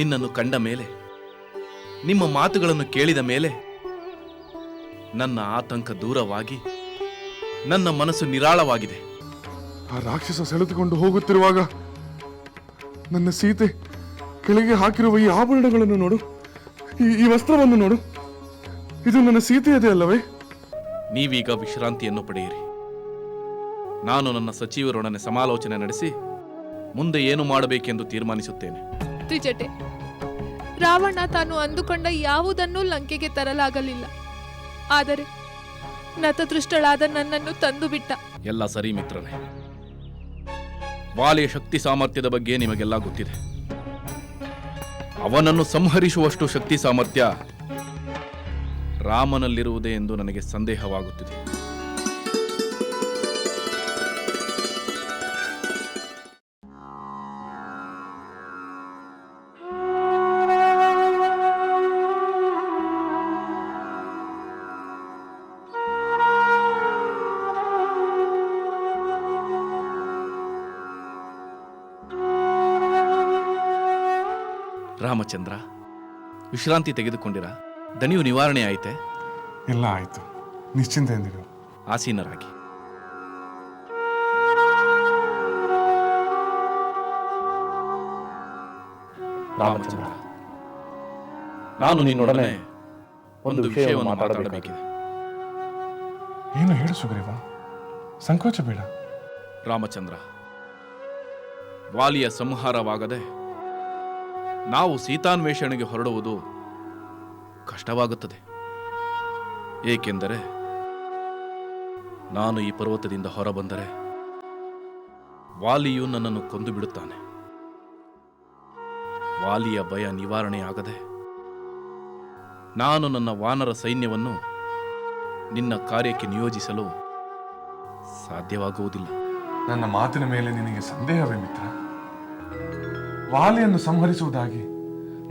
ನಿನ್ನನ್ನು ಕಂಡ ಮೇಲೆ ನಿಮ್ಮ ಮಾತುಗಳನ್ನು ಕೇಳಿದ ಮೇಲೆ ನನ್ನ ಆತಂಕ ದೂರವಾಗಿ ನನ್ನ ಮನಸ್ಸು ನಿರಾಳವಾಗಿದೆ. ಆ ರಾಕ್ಷಸ ಸೆಳೆದುಕೊಂಡು ಹೋಗುತ್ತಿರುವಾಗ ನನ್ನ ಸೀತೆ ಕೆಳಗೆ ಹಾಕಿರುವ ಈ ಆಭರಣಗಳನ್ನು ನೋಡು ಈ ಈ ವಸ್ತ್ರವನ್ನು ನೋಡು. ಇದು ನನ್ನ ಸೀತೆಯದೇ ಅಲ್ಲವೇ? ನೀವೀಗ ವಿಶ್ರಾಂತಿಯನ್ನು ಪಡೆಯಿರಿ. ನಾನು ನನ್ನ ಸಚಿವರೊಡನೆ ಸಮಾಲೋಚನೆ ನಡೆಸಿ ಮುಂದೆ ಏನು ಮಾಡಬೇಕೆಂದು ತೀರ್ಮಾನಿಸುತ್ತೇನೆ. ತ್ರಿಜಟೆ ರಾವಣ ತಾನು ಅಂದುಕೊಂಡ ಯಾವುದನ್ನೂ ಲಂಕೆಗೆ ತರಲಾಗಲಿಲ್ಲ. ಆದರೆ ನತದೃಷ್ಟಳಾದ ನನ್ನನ್ನು ತಂದು ಬಿಟ್ಟ ಎಲ್ಲ ಸರಿ ಮಿತ್ರನೇ. ವಾಲಿಯ ಶಕ್ತಿ ಸಾಮರ್ಥ್ಯದ ಬಗ್ಗೆ ನಿಮಗೆಲ್ಲ ಗೊತ್ತಿದೆ. ಅವನನ್ನು ಸಂಹರಿಸುವಷ್ಟು ಶಕ್ತಿ ಸಾಮರ್ಥ್ಯ ರಾಮನಲ್ಲಿರುವುದೇ ಎಂದು ನನಗೆ ಸಂದೇಹವಾಗುತ್ತಿದೆ. ರಾಮಚಂದ್ರ ವಿಶ್ರಾಂತಿ ತೆಗೆದುಕೊಂಡಿರಾ? ದಣಿಯು ನಿವಾರಣೆ ಆಯಿತೆ? ಎಲ್ಲ ಆಯ್ತು. ನಿಶ್ಚಿಂತೆಯಿಂದಿರು ಆಸೀನರಾಗಿ. ರಾಮಚಂದ್ರ ನಾನು ನಿನ್ನೊಡನೆ ಒಂದು ವಿಷಯವನ್ನು ಮಾತಾಡಬೇಕಿದೆ ಏನು ಹೇಳು ಸುಗ್ರೀವ? ಸಂಕೋಚ ಬೇಡ. ರಾಮಚಂದ್ರ ವಾಲಿಯ ಸಂಹಾರವಾಗದೆ ನಾವು ಸೀತಾನ್ವೇಷಣೆಗೆ ಹೊರಡುವುದು ಕಷ್ಟವಾಗುತ್ತದೆ. ಏಕೆಂದರೆ ನಾನು ಈ ಪರ್ವತದಿಂದ ಹೊರಬಂದರೆ ವಾಲಿಯು ನನ್ನನ್ನು ಕೊಂದು ಬಿಡುತ್ತಾನೆ. ವಾಲಿಯ ಭಯ ನಿವಾರಣೆಯಾಗದೆ ನಾನು ನನ್ನ ವಾನರ ಸೈನ್ಯವನ್ನು ನಿನ್ನ ಕಾರ್ಯಕ್ಕೆ ನಿಯೋಜಿಸಲು ಸಾಧ್ಯವಾಗುವುದಿಲ್ಲ. ನನ್ನ ಮಾತಿನ ಮೇಲೆ ನಿನಗೆ ಸಂದೇಹವೇ ಮಿತ್ರ? ವಾಲಿಯನ್ನು ಸಂಹರಿಸುವುದಾಗಿ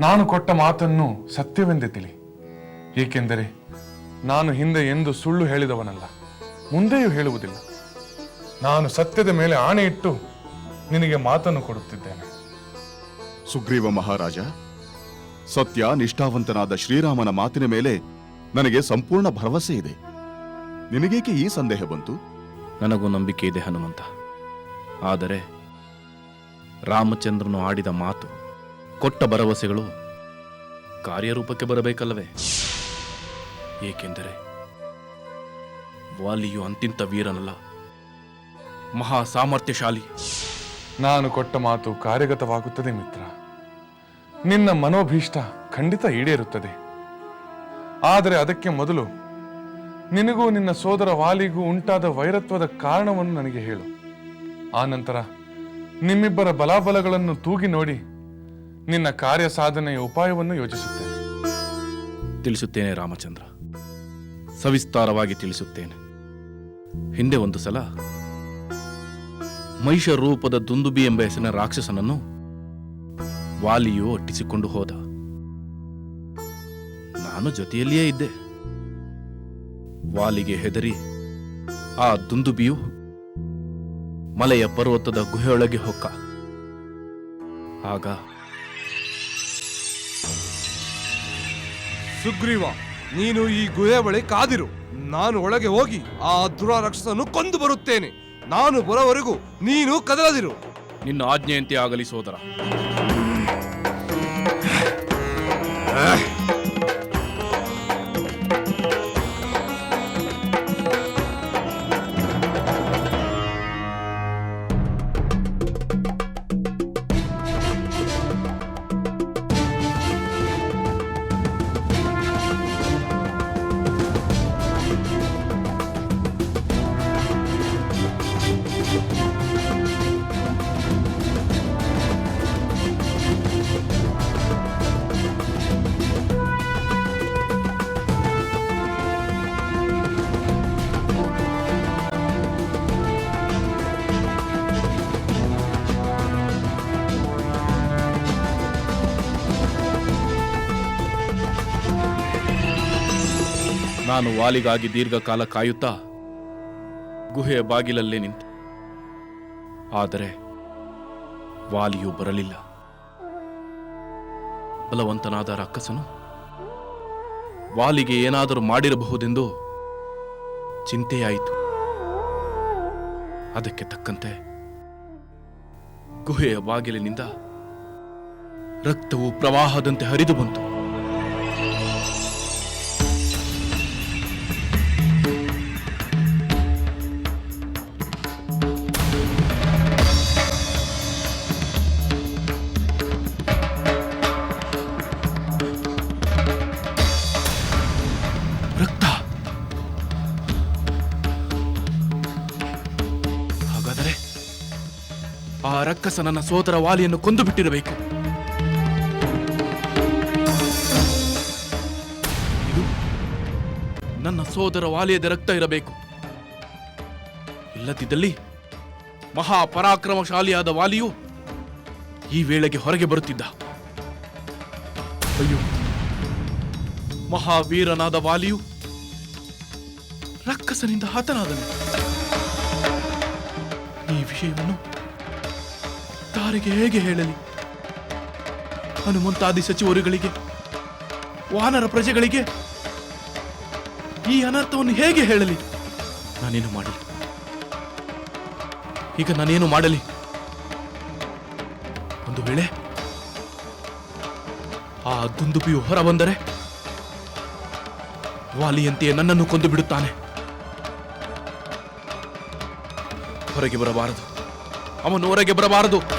ನಾನು ಕೊಟ್ಟ ಮಾತನ್ನು ಸತ್ಯವೆಂದೇ ತಿಳಿ ಏಕೆಂದರೆ ನಾನು ಹಿಂದೆ ಎಂದು ಸುಳ್ಳು ಹೇಳಿದವನಲ್ಲ ಮುಂದೆಯೂ ಹೇಳುವುದಿಲ್ಲ. ನಾನು ಸತ್ಯದ ಮೇಲೆ ಆಣೆ ಇಟ್ಟು ನಿನಗೆ ಮಾತನ್ನು ಕೊಡುತ್ತಿದ್ದೇನೆ. ಸುಗ್ರೀವ ಮಹಾರಾಜ ಸತ್ಯ ನಿಷ್ಠಾವಂತನಾದ ಶ್ರೀರಾಮನ ಮಾತಿನ ಮೇಲೆ ನನಗೆ ಸಂಪೂರ್ಣ ಭರವಸೆ ಇದೆ. ನಿನಗೇಕೆ ಈ ಸಂದೇಹ ಬಂತು? ನನಗೂ ನಂಬಿಕೆ ಇದೆ ಹನುಮಂತ. ಆದರೆ ರಾಮಚಂದ್ರನು ಆಡಿದ ಮಾತು, ಕೊಟ್ಟ ಭರವಸೆಗಳು ಕಾರ್ಯರೂಪಕ್ಕೆ ಬರಬೇಕಲ್ಲವೇ? ಏಕೆಂದರೆ ವಾಲಿಯು ಅಂತಿಂತ ವೀರನಲ್ಲ ಮಹಾ ಸಾಮರ್ಥ್ಯಶಾಲಿ ನಾನು ಕೊಟ್ಟ ಮಾತು ಕಾರ್ಯಗತವಾಗುತ್ತದೆ ಮಿತ್ರ. ನಿನ್ನ ಮನೋಭೀಷ್ಟ ಖಂಡಿತ ಈಡೇರುತ್ತದೆ. ಆದರೆ ಅದಕ್ಕೆ ಮೊದಲು ನಿನಗೂ ನಿನ್ನ ಸೋದರ ವಾಲಿಗೂ ಉಂಟಾದ ವೈರತ್ವದ ಕಾರಣವನ್ನು ನನಗೆ ಹೇಳು. ಆನಂತರ ನಿಮ್ಮಿಬ್ಬರ ಬಲಾಬಲಗಳನ್ನು ತೂಗಿ ನೋಡಿ ನಿನ್ನ ಕಾರ್ಯ ಸಾಧನೆಯ ಉಪಾಯವನ್ನು ಯೋಚಿಸುತ್ತೇನೆ. ತಿಳಿಸುತ್ತೇನೆ ರಾಮಚಂದ್ರ. ಸವಿಸ್ತಾರವಾಗಿ ತಿಳಿಸುತ್ತೇನೆ. ಹಿಂದೆ ಒಂದು ಸಲ ಮಹಿಷ ರೂಪದ ದುಂದುಬಿ ಎಂಬ ಹೆಸರಿನ ರಾಕ್ಷಸನನ್ನು ವಾಲಿಯು ಅಟ್ಟಿಸಿಕೊಂಡು ಹೋದ. ನಾನು ಜೊತೆಯಲ್ಲಿಯೇ ಇದ್ದೆ. ವಾಲಿಗೆ ಹೆದರಿ ಆ ದುಂದುಬಿಯು ಮಲೆಯ ಪರ್ವತದ ಗುಹೆಯೊಳಗೆ ಹೊಕ್ಕ ಆಗ ಸುಗ್ರೀವ ನೀನು ಈ ಗುಹೆ ಬಳಿ ಕಾದಿರು. ನಾನು ಒಳಗೆ ಹೋಗಿ ಆ ದುರ ರಾಕ್ಷಸನ್ನು ಕೊಂದು ಬರುತ್ತೇನೆ. ನಾನು ಬರೋವರೆಗೂ ನೀನು ಕದಲದಿರು. ನಿನ್ನ ಆಜ್ಞೆಯಂತೆ ಆಗಲಿ ಸೋದರ. ನಾನು ವಾಲಿಗಾಗಿ ದೀರ್ಘಕಾಲ ಕಾಯುತ್ತಾ ಗುಹೆಯ ಬಾಗಿಲಲ್ಲೇ ನಿಂತೆ. ಆದರೆ ವಾಲಿಯು ಬರಲಿಲ್ಲ. ಬಲವಂತನಾದ ರಕ್ಕಸನು ವಾಲಿಗೆ ಏನಾದರೂ ಮಾಡಿರಬಹುದೆಂದು ಚಿಂತೆಯಾಯಿತು. ಅದಕ್ಕೆ ತಕ್ಕಂತೆ ಗುಹೆಯ ಬಾಗಿಲಿನಿಂದ ರಕ್ತವು ಪ್ರವಾಹದಂತೆ ಹರಿದು ಬಂತು. ಆ ರಕ್ಕಸ ನನ್ನ ಸೋದರ ವಾಲಿಯನ್ನು ಕೊಂದು ಬಿಟ್ಟಿರಬೇಕು ನನ್ನ ಸೋದರ ವಾಲಿಯದ ರಕ್ತ ಇರಬೇಕು. ಇಲ್ಲದಿದ್ದಲ್ಲಿ ಮಹಾಪರಾಕ್ರಮಶಾಲಿಯಾದ ವಾಲಿಯು ಈ ವೇಳೆಗೆ ಹೊರಗೆ ಬರುತ್ತಿದ್ದ. ಅಯ್ಯೋ, ಮಹಾವೀರನಾದ ವಾಲಿಯು ರಕ್ಕಸನಿಂದ ಹತನಾದನು. ಈ ವಿಷಯವನ್ನು ತಾರಿಗೆ ಹೇಗೆ ಹೇಳಲಿ? ಹನುಮಂತಾದಿ ಸಚಿವರುಗಳಿಗೆ, ವಾನರ ಪ್ರಜೆಗಳಿಗೆ ಈ ಅನರ್ಥವನ್ನು ಹೇಗೆ ಹೇಳಲಿ? ನಾನೇನು ಮಾಡಲಿ? ಈಗ ನಾನೇನು ಮಾಡಲಿ? ಒಂದು ವೇಳೆ ಆ ದುಂದುಬಿಯು ಹೊರ ಬಂದರೆ ವಾಲಿಯಂತೆಯೇ ನನ್ನನ್ನು ಕೊಂದು ಬಿಡುತ್ತಾನೆ ಹೊರಗೆ ಬರಬಾರದು. ಅವನು ಹೊರಗೆ ಬರಬಾರದು.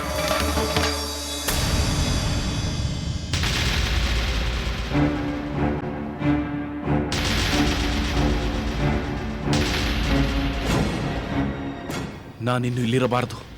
ನಾನಿನ್ನು ಇಲ್ಲಿರಬಾರದು.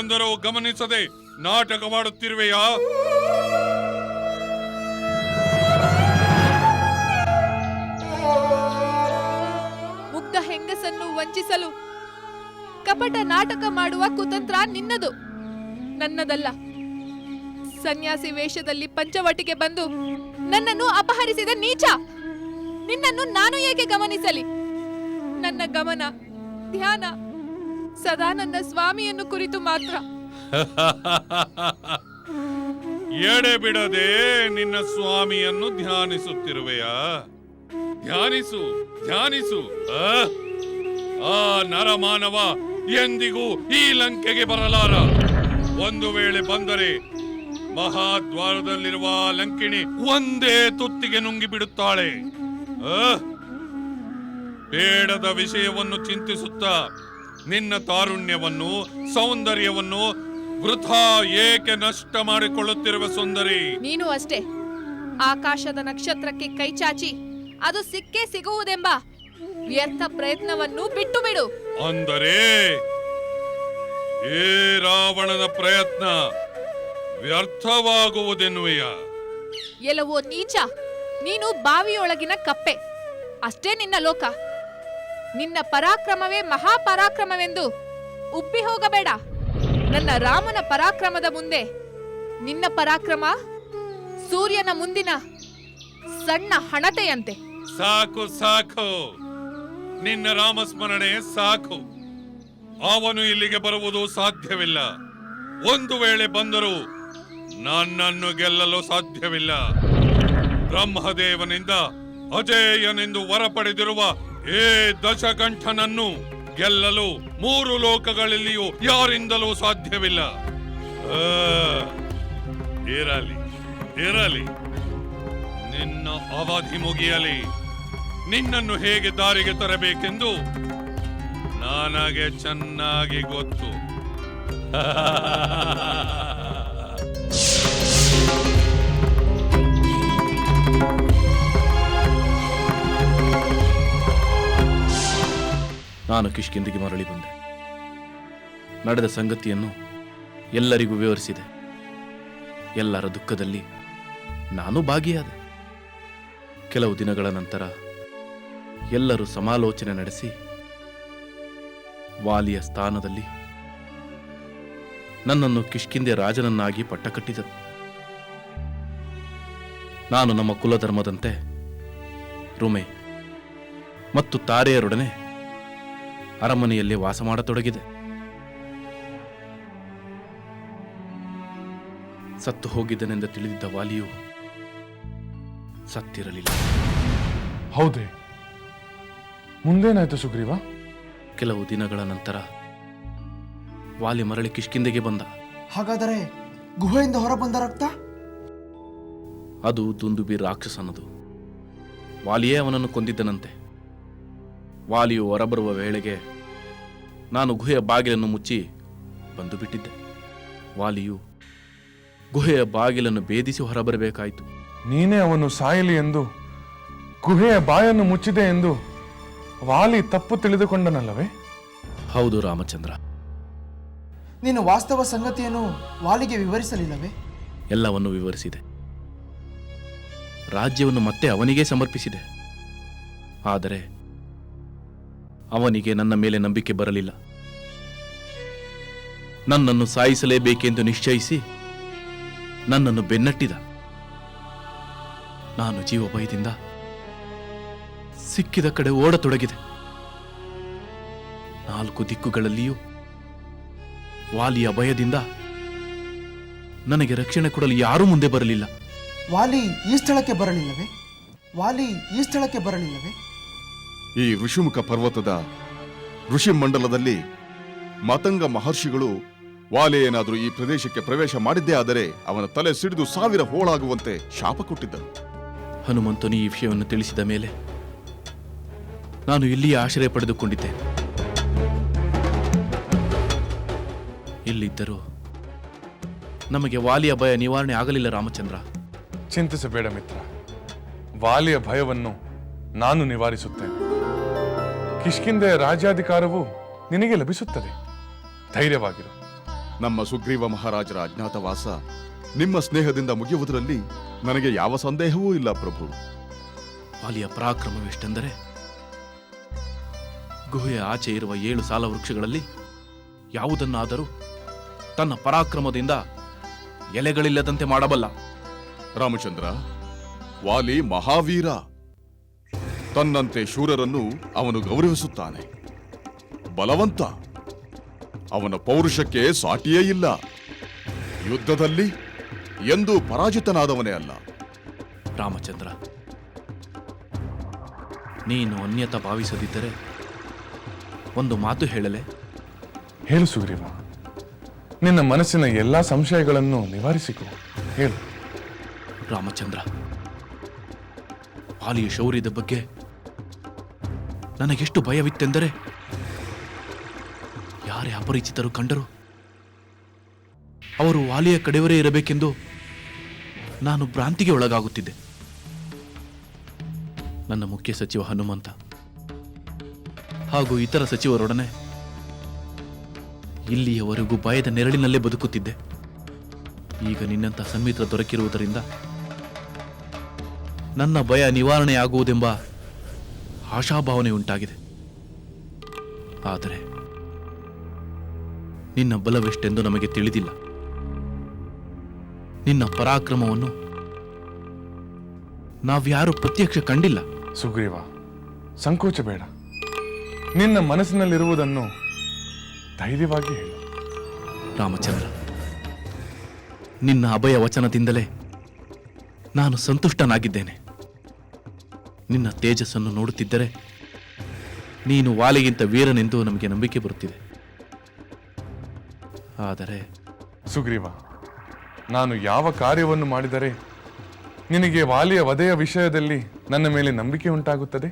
ಬಂದರೂ ಗಮನಿಸದೆ ನಾಟಕ ಮಾಡುತ್ತಿರುವೆಯಾ? ಮುಗ್ಧ ಹೆಂಗಸನ್ನು ವಂಚಿಸಲು ಕಪಟ ನಾಟಕ ಮಾಡುವ ಕುತಂತ್ರ ನಿನ್ನದು. ನನ್ನದಲ್ಲ. ಸನ್ಯಾಸಿ ವೇಷದಲ್ಲಿ ಪಂಚವಟಿಗೆ ಬಂದು ನನ್ನನ್ನು ಅಪಹರಿಸಿದ ನೀಚ. ನಿನ್ನನ್ನು ನಾನು ಏಕೆ ಗಮನಿಸಲಿ? ನನ್ನ ಗಮನ, ಧ್ಯಾನ ಸದಾ ನನ್ನ ಸ್ವಾಮಿಯನ್ನು ಕುರಿತು ಮಾತ್ರ. ಎಡೆ ಬಿಡದೆ ನಿನ್ನ ಸ್ವಾಮಿಯನ್ನು ಧ್ಯಾನಿಸುತ್ತಿರುವೆಯಾ? ಧ್ಯಾನಿಸು ಧ್ಯಾನಿಸು. ಆ? ನರಮಾನವ, ಎಂದಿಗೂ ಈ ಲಂಕೆಗೆ ಬರಲಾರ. ಒಂದು ವೇಳೆ ಬಂದರೆ ಮಹಾದ್ವಾರದಲ್ಲಿರುವ ಲಂಕಿಣಿ ಒಂದೇ ತುತ್ತಿಗೆ ನುಂಗಿ ಬಿಡುತ್ತಾಳೆ? ಬೇಡದ ವಿಷಯವನ್ನು ಚಿಂತಿಸುತ್ತಾ ನಿನ್ನ ತಾರುಣ್ಯವನ್ನು ಸೌಂದರ್ಯವನ್ನು ವೃಥಾ ಏಕೆ ನಷ್ಟ ಮಾಡಿಕೊಳ್ಳುತ್ತಿರುವ ಸುಂದರಿ? ನೀನು ಅಷ್ಟೇ. ಆಕಾಶದ ನಕ್ಷತ್ರಕ್ಕೆ ಕೈಚಾಚಿ ಅದು ಸಿಕ್ಕೇ ಸಿಗುವುದೆಂಬ ವ್ಯರ್ಥ ಪ್ರಯತ್ನವನ್ನು ಬಿಟ್ಟು ಬಿಡು ಅಂದರೆ ಏ ರಾವಣನ ಪ್ರಯತ್ನ ವ್ಯರ್ಥವಾಗುವುದೆನ್ನುವೆಯ? ಎಲ್ಲವೋ ನೀಚ ನೀನು ಬಾವಿಯೊಳಗಿನ ಕಪ್ಪೆ ಅಷ್ಟೇ ನಿನ್ನ ಲೋಕ. ನಿನ್ನ ಪರಾಕ್ರಮವೇ ಮಹಾಪರಾಕ್ರಮವೆಂದು ಉಬ್ಬಿ ಹೋಗಬೇಡ. ನನ್ನ ರಾಮನ ಪರಾಕ್ರಮದ ಮುಂದೆ ನಿನ್ನ ಪರಾಕ್ರಮ ಸೂರ್ಯನ ಮುಂದಿನ ಸಣ್ಣ ಹಣತೆಯಂತೆ. ಸಾಕು ಸಾಕು. ನಿನ್ನ ರಾಮಸ್ಮರಣೆ ಸಾಕು. ಅವನು ಇಲ್ಲಿಗೆ ಬರುವುದು ಸಾಧ್ಯವಿಲ್ಲ. ಒಂದು ವೇಳೆ ಬಂದರೂ ನನ್ನನ್ನು ಗೆಲ್ಲಲು ಸಾಧ್ಯವಿಲ್ಲ. ಬ್ರಹ್ಮದೇವನಿಂದ ಅಜೇಯನೆಂದು ವರ ಪಡೆದಿರುವ ಏ ದಶಕಂಠನನ್ನು ಗೆಲ್ಲಲು ಮೂರು ಲೋಕಗಳಲ್ಲಿಯೂ ಯಾರಿಂದಲೂ ಸಾಧ್ಯವಿಲ್ಲ. ಇರಲಿ ಇರಲಿ. ನಿನ್ನ ಅವಧಿ ಮುಗಿಯಲಿ. ನಿನ್ನನ್ನು ಹೇಗೆ ದಾರಿಗೆ ತರಬೇಕೆಂದು ನನಗೆ ಚೆನ್ನಾಗಿ ಗೊತ್ತು. ನಾನು ಕಿಷ್ಕಿಂದಿಗೆ ಮರಳಿ ಬಂದೆ. ನಡೆದ ಸಂಗತಿಯನ್ನು ಎಲ್ಲರಿಗೂ ವಿವರಿಸಿದೆ. ಎಲ್ಲರ ದುಃಖದಲ್ಲಿ ನಾನು ಭಾಗಿಯಾದೆ. ಕೆಲವು ದಿನಗಳ ನಂತರ ಎಲ್ಲರೂ ಸಮಾಲೋಚನೆ ನಡೆಸಿ ವಾಲಿಯ ಸ್ಥಾನದಲ್ಲಿ ನನ್ನನ್ನು ಕಿಷ್ಕಿಂದೆ ರಾಜನನ್ನಾಗಿ ಪಟ್ಟ ಕಟ್ಟಿದರು. ನಾನು ನಮ್ಮ ಕುಲಧರ್ಮದಂತೆ ರುಮೆ ಮತ್ತು ತಾರೆಯರೊಡನೆ ಅರಮನೆಯಲ್ಲಿ ವಾಸ ಮಾಡತೊಡಗಿದೆ. ಸತ್ತು ಹೋಗಿದ್ದನೆಂದು ತಿಳಿದಿದ್ದ ವಾಲಿಯು ಸತ್ತಿರಲಿಲ್ಲ. ಹೌದೇ. ಮುಂದೇನಾಯ್ತು ಸುಗ್ರೀವ? ಕೆಲವು ದಿನಗಳ ನಂತರ ವಾಲಿ ಮರಳಿ ಕಿಷ್ಕಿಂದೆಗೆ ಬಂದ. ಹಾಗಾದರೆ ಗುಹೆಯಿಂದ ಹೊರಬಂದ ರಕ್ತ? ಅದು ದುಂದುಬಿ ರಾಕ್ಷಸನದು. ವಾಲಿಯೇ ಅವನನ್ನು ಕೊಂದಿದ್ದನಂತೆ. ವಾಲಿಯು ಹೊರಬರುವ ವೇಳೆಗೆ ನಾನು ಗುಹೆಯ ಬಾಗಿಲನ್ನು ಮುಚ್ಚಿ ಬಂದು ಬಿಟ್ಟಿದ್ದೆ ವಾಲಿಯು ಗುಹೆಯ ಬಾಗಿಲನ್ನು ಭೇದಿಸಿ ಹೊರಬರಬೇಕಾಯಿತು. ನೀನೇ ಅವನು ಸಾಯಲಿ ಎಂದು ಗುಹೆಯ ಬಾಯನ್ನು ಮುಚ್ಚಿದೆ ಎಂದು ವಾಲಿ ತಪ್ಪು ತಿಳಿದುಕೊಂಡನಲ್ಲವೇ? ಹೌದು ರಾಮಚಂದ್ರ. ನೀನು ವಾಸ್ತವ ಸಂಗತಿಯನ್ನು ವಾಲಿಗೆ ವಿವರಿಸಲಿಲ್ಲವೇ? ಎಲ್ಲವನ್ನು ವಿವರಿಸಿದೆ. ರಾಜ್ಯವನ್ನು ಮತ್ತೆ ಅವನಿಗೇ ಸಮರ್ಪಿಸಿದೆ. ಆದರೆ ಅವನಿಗೆ ನನ್ನ ಮೇಲೆ ನಂಬಿಕೆ ಬರಲಿಲ್ಲ. ನನ್ನನ್ನು ಸಾಯಿಸಲೇಬೇಕೆಂದು ನಿಶ್ಚಯಿಸಿ ನನ್ನನ್ನು ಬೆನ್ನಟ್ಟಿದ. ನಾನು ಜೀವ ಭಯದಿಂದ ಸಿಕ್ಕಿದ ಕಡೆ ಓಡತೊಡಗಿದೆ. ನಾಲ್ಕು ದಿಕ್ಕುಗಳಲ್ಲಿಯೂ ವಾಲಿಯ ಭಯದಿಂದ ನನಗೆ ರಕ್ಷಣೆ ಕೊಡಲು ಯಾರೂ ಮುಂದೆ ಬರಲಿಲ್ಲ. ವಾಲಿ ಈ ಸ್ಥಳಕ್ಕೆ ಬರಲಿಲ್ಲವೇ? ವಾಲಿ ಈ ಸ್ಥಳಕ್ಕೆ ಬರಲಿಲ್ಲವೇ? ಈ ಋಷಿಮುಖ ಪರ್ವತದ ಋಷಿ ಮಂಡಲದಲ್ಲಿ ಮತಂಗ ಮಹರ್ಷಿಗಳು ವಾಲೆ ಏನಾದರೂ ಈ ಪ್ರದೇಶಕ್ಕೆ ಪ್ರವೇಶ ಮಾಡಿದ್ದೇ ಆದರೆ ಅವನ ತಲೆ ಸಿಡಿದು ಸಾವಿರ ಹೋಳಾಗುವಂತೆ ಶಾಪ ಕೊಟ್ಟಿದ್ದರು ಹನುಮಂತನು ಈ ವಿಷಯವನ್ನು ತಿಳಿಸಿದ ಮೇಲೆ ನಾನು ಇಲ್ಲಿಯೇ ಆಶ್ರಯ ಪಡೆದುಕೊಂಡಿದ್ದೆ. ಇಲ್ಲಿದ್ದರೂ ನಮಗೆ ವಾಲಿಯ ಭಯ ನಿವಾರಣೆ ಆಗಲಿಲ್ಲ ರಾಮಚಂದ್ರ. ಚಿಂತಿಸಬೇಡ ಮಿತ್ರ. ವಾಲಿಯ ಭಯವನ್ನು ನಾನು ನಿವಾರಿಸುತ್ತೇನೆ. ಕಿಷ್ಕಿಂದೆಯ ರಾಜ್ಯಾಧಿಕಾರವು ನಿನಗೆ ಲಭಿಸುತ್ತದೆ. ಧೈರ್ಯವಾಗಿರು. ನಮ್ಮ ಸುಗ್ರೀವ ಮಹಾರಾಜರ ಅಜ್ಞಾತವಾಸ ನಿಮ್ಮ ಸ್ನೇಹದಿಂದ ಮುಗಿಯುವುದರಲ್ಲಿ ನನಗೆ ಯಾವ ಸಂದೇಹವೂ ಇಲ್ಲ ಪ್ರಭು. ವಾಲಿಯ ಪರಾಕ್ರಮವೆಷ್ಟೆಂದರೆ ಗುಹೆಯ ಆಚೆ ಇರುವ ಏಳು ಸಾಲ ವೃಕ್ಷಗಳಲ್ಲಿ ಯಾವುದನ್ನಾದರೂ ತನ್ನ ಪರಾಕ್ರಮದಿಂದ ಎಲೆಗಳಿಲ್ಲದಂತೆ ಮಾಡಬಲ್ಲ. ರಾಮಚಂದ್ರ ವಾಲಿ ಮಹಾವೀರ. ತನ್ನಂತೆ ಶೂರರನ್ನು ಅವನು ಗೌರವಿಸುತ್ತಾನೆ. ಬಲವಂತ. ಅವನ ಪೌರುಷಕ್ಕೆ ಸಾಟಿಯೇ ಇಲ್ಲ. ಯುದ್ಧದಲ್ಲಿ ಎಂದೂ ಪರಾಜಿತನಾದವನೇ ಅಲ್ಲ. ರಾಮಚಂದ್ರ ನೀನು ಅನ್ಯತ ಭಾವಿಸದಿದ್ದರೆ ಒಂದು ಮಾತು ಹೇಳಲೆ? ಹೇಳು ಸುಗ್ರೀವ. ನಿನ್ನ ಮನಸ್ಸಿನ ಎಲ್ಲ ಸಂಶಯಗಳನ್ನು ನಿವಾರಿಸಿಕೊ. ಹೇಳು. ರಾಮಚಂದ್ರ ವಾಲಿಯ ಶೌರ್ಯದ ಬಗ್ಗೆ ನನಗೆಷ್ಟು ಭಯವಿತ್ತೆಂದರೆ? ಯಾರೇ ಅಪರಿಚಿತರು ಕಂಡರು? ಅವರು ವಾಲಿಯ ಕಡೆಯವರೇ ಇರಬೇಕೆಂದು ನಾನು ಭ್ರಾಂತಿಗೆ ಒಳಗಾಗುತ್ತಿದ್ದೆ. ನನ್ನ ಮುಖ್ಯ ಸಚಿವ ಹನುಮಂತ ಹಾಗೂ ಇತರ ಸಚಿವರೊಡನೆ ಇಲ್ಲಿಯವರೆಗೂ ಭಯದ ನೆರಳಿನಲ್ಲೇ ಬದುಕುತ್ತಿದ್ದೆ. ಈಗ ನಿನ್ನಂಥ ಸಮ್ಮಿತ್ರ ದೊರಕಿರುವುದರಿಂದ ನನ್ನ ಭಯ ನಿವಾರಣೆಯಾಗುವುದೆಂಬ ಆಶಾಭಾವನೆ ಉಂಟಾಗಿದೆ. ಆದರೆ ನಿನ್ನ ಬಲವೆಷ್ಟೆಂದು ನಮಗೆ ತಿಳಿದಿಲ್ಲ. ನಿನ್ನ ಪರಾಕ್ರಮವನ್ನು ನಾವ್ಯಾರೂ ಪ್ರತ್ಯಕ್ಷ ಕಂಡಿಲ್ಲ. ಸುಗ್ರೀವ ಸಂಕೋಚ ಬೇಡ. ನಿನ್ನ ಮನಸ್ಸಿನಲ್ಲಿರುವುದನ್ನು ಧೈರ್ಯವಾಗಿ ಹೇಳು. ರಾಮಚಂದ್ರ ನಿನ್ನ ಅಭಯ ವಚನದಿಂದಲೇ ನಾನು ಸಂತುಷ್ಟನಾಗಿದ್ದೇನೆ. ನಿನ್ನ ತೇಜಸ್ಸನ್ನು ನೋಡುತ್ತಿದ್ದರೆ ನೀನು ವಾಲಿಗಿಂತ ವೀರನೆಂದು ನಮಗೆ ನಂಬಿಕೆ ಬರುತ್ತಿದೆ. ಆದರೆ ಸುಗ್ರೀವ ನಾನು ಯಾವ ಕಾರ್ಯವನ್ನು ಮಾಡಿದರೆ ನಿನಗೆ ವಾಲಿಯ ವಧೆಯ ವಿಷಯದಲ್ಲಿ ನನ್ನ ಮೇಲೆ ನಂಬಿಕೆ ಉಂಟಾಗುತ್ತದೆ?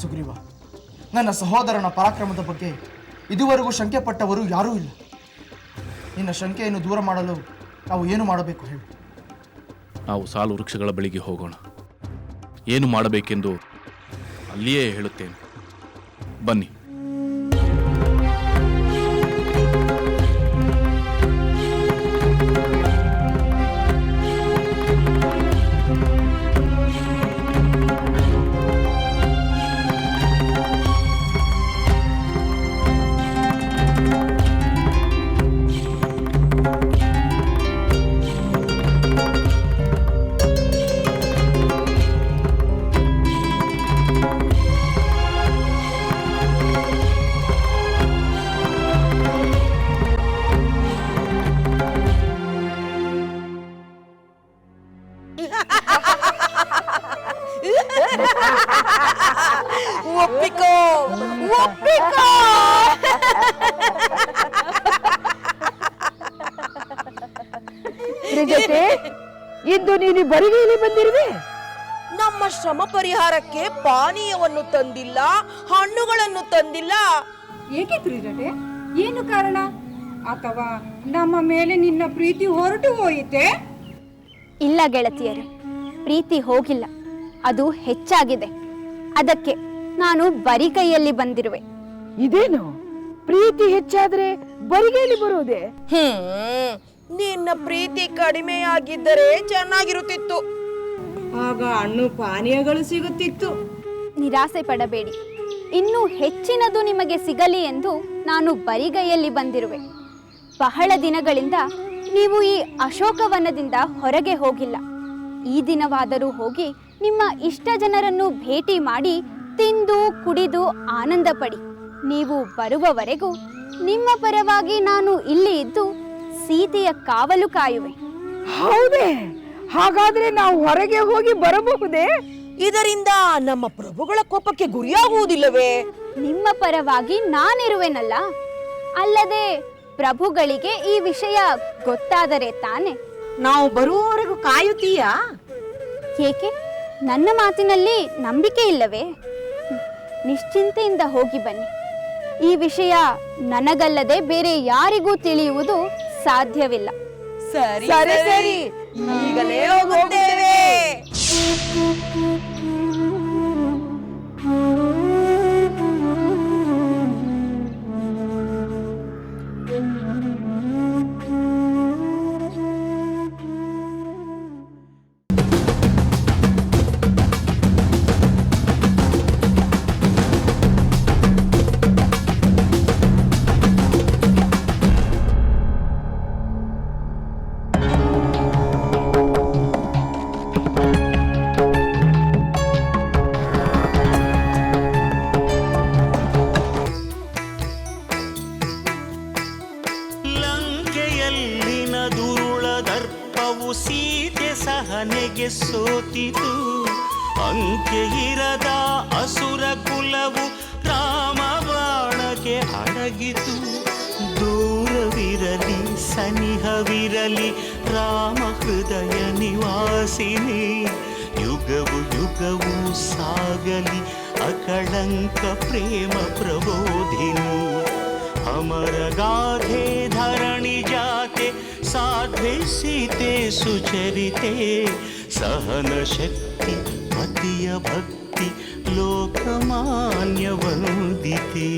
ಸುಗ್ರೀವ ನನ್ನ ಸಹೋದರನ ಪರಾಕ್ರಮದ ಬಗ್ಗೆ ಇದುವರೆಗೂ ಶಂಕೆ ಪಟ್ಟವರು ಯಾರೂ ಇಲ್ಲ. ನಿನ್ನ ಶಂಕೆಯನ್ನು ದೂರ ಮಾಡಲು ನಾವು ಏನು ಮಾಡಬೇಕು ಹೇಳು. ನಾವು ಸಾಲು ವೃಕ್ಷಗಳ ಬಳಿಗೆ ಹೋಗೋಣ. ಏನು ಮಾಡಬೇಕೆಂದು ಅಲ್ಲಿಯೇ ಹೇಳುತ್ತೇನೆ. ಬನ್ನಿ. ತ್ರಿಜತೆ ಇಂದು ನೀನು ಬರಿಗೈಲಿ ಬಂದಿರುವೆ? ನಮ್ಮ ಶ್ರಮ ಪರಿಹಾರಕ್ಕೆ ಪಾನೀಯವನ್ನು ತಂದಿಲ್ಲ ಹಣ್ಣುಗಳನ್ನು ತಂದಿಲ್ಲ. ಏಕೆ ತ್ರಿಜತೆ ಏನು ಕಾರಣ? ಅಥವಾ ನಮ್ಮ ಮೇಲೆ ನಿನ್ನ ಪ್ರೀತಿ ಹೊರಟು ಹೋಯಿತೆ? ಇಲ್ಲ ಗೆಳತಿಯರೇ ಪ್ರೀತಿ ಹೋಗಿಲ್ಲ. ಅದು ಹೆಚ್ಚಾಗಿದೆ. ಅದಕ್ಕೆ ನಾನು ಬರಿ ಕೈಯಲ್ಲಿ ಬಂದಿರುವೆ. ಇದೇನು? ಪ್ರೀತಿ ಹೆಚ್ಚಾದ್ರೆ ಬರಿಗೈಲಿ ಬರುವುದೇ ಹ್ಮ್ ನಿನ್ನ ಪ್ರೀತಿ ಕಡಿಮೆಯಾಗಿದ್ದರೆ ಚೆನ್ನಾಗಿರುತ್ತಿತ್ತು. ಆಗ ಹಣ್ಣು ಪಾನೀಯಗಳು ಸಿಗುತ್ತಿತ್ತು. ನಿರಾಸೆ ಪಡಬೇಡಿ. ಇನ್ನೂ ಹೆಚ್ಚಿನದು ನಿಮಗೆ ಸಿಗಲಿ ಎಂದು ನಾನು ಬರಿಗೈಯಲ್ಲಿ ಬಂದಿರುವೆ. ಬಹಳ ದಿನಗಳಿಂದ ನೀವು ಈ ಅಶೋಕವನದಿಂದ ಹೊರಗೆ ಹೋಗಿಲ್ಲ. ಈ ದಿನವಾದರೂ ಹೋಗಿ ನಿಮ್ಮ ಇಷ್ಟ ಜನರನ್ನು ಭೇಟಿ ಮಾಡಿ ತಿಂದು ಕುಡಿದು ಆನಂದ ಪಡಿ ನೀವು ಬರುವವರೆಗೂ ನಿಮ್ಮ ಪರವಾಗಿ ನಾನು ಇಲ್ಲಿ ಇದ್ದು ಸೀತೆಯ ಕಾವಲು ಕಾಯುವೆ. ಹೌದೇ? ಹಾಗಾದ್ರೆ ನಾವು ಹೊರಗೆ ಹೋಗಿ ಬರಬಹುದೇ? ಇದರಿಂದ ನಮ್ಮ ಪ್ರಭುಗಳ ಕೋಪಕ್ಕೆ ಗುರಿಯಾಗುವುದಿಲ್ಲವೇ? ನಿಮ್ಮ ಪರವಾಗಿ ನಾನಿರುವೆನಲ್ಲ. ಅಲ್ಲದೆ ಪ್ರಭುಗಳಿಗೆ ಈ ವಿಷಯ ಗೊತ್ತಾದರೆ ತಾನೆ. ನಾವು ಬರುವವರೆಗೂ ಕಾಯುತ್ತೀಯಾ? ಏಕೆ? ನನ್ನ ಮಾತಿನಲ್ಲಿ ನಂಬಿಕೆ ಇಲ್ಲವೇ. ನಿಶ್ಚಿಂತೆಯಿಂದ ಹೋಗಿ ಬನ್ನಿ. ಈ ವಿಷಯ ನನಗಲ್ಲದೆ ಬೇರೆ ಯಾರಿಗೂ ತಿಳಿಯುವುದು ಸಾಧ್ಯವಿಲ್ಲ. ಸರಿ ಸರಿ. ಈಗಲೇ ಹೋಗುತ್ತೇವೆ. ಅಕಳಂಕ ಪ್ರೇಮ ಪ್ರಬೋಧಿನಿ ಅಮರ ಗಾಧೆ ಧರಣಿ ಜಾತೆ ಸಾಧ್ವೆ ಸೀತೆ ಸುಚರಿತೆ ಸಹನ ಶಕ್ತಿ ಪತಿಯ ಭಕ್ತಿ ಲೋಕಮಾನ್ಯ ವಂದಿತೆ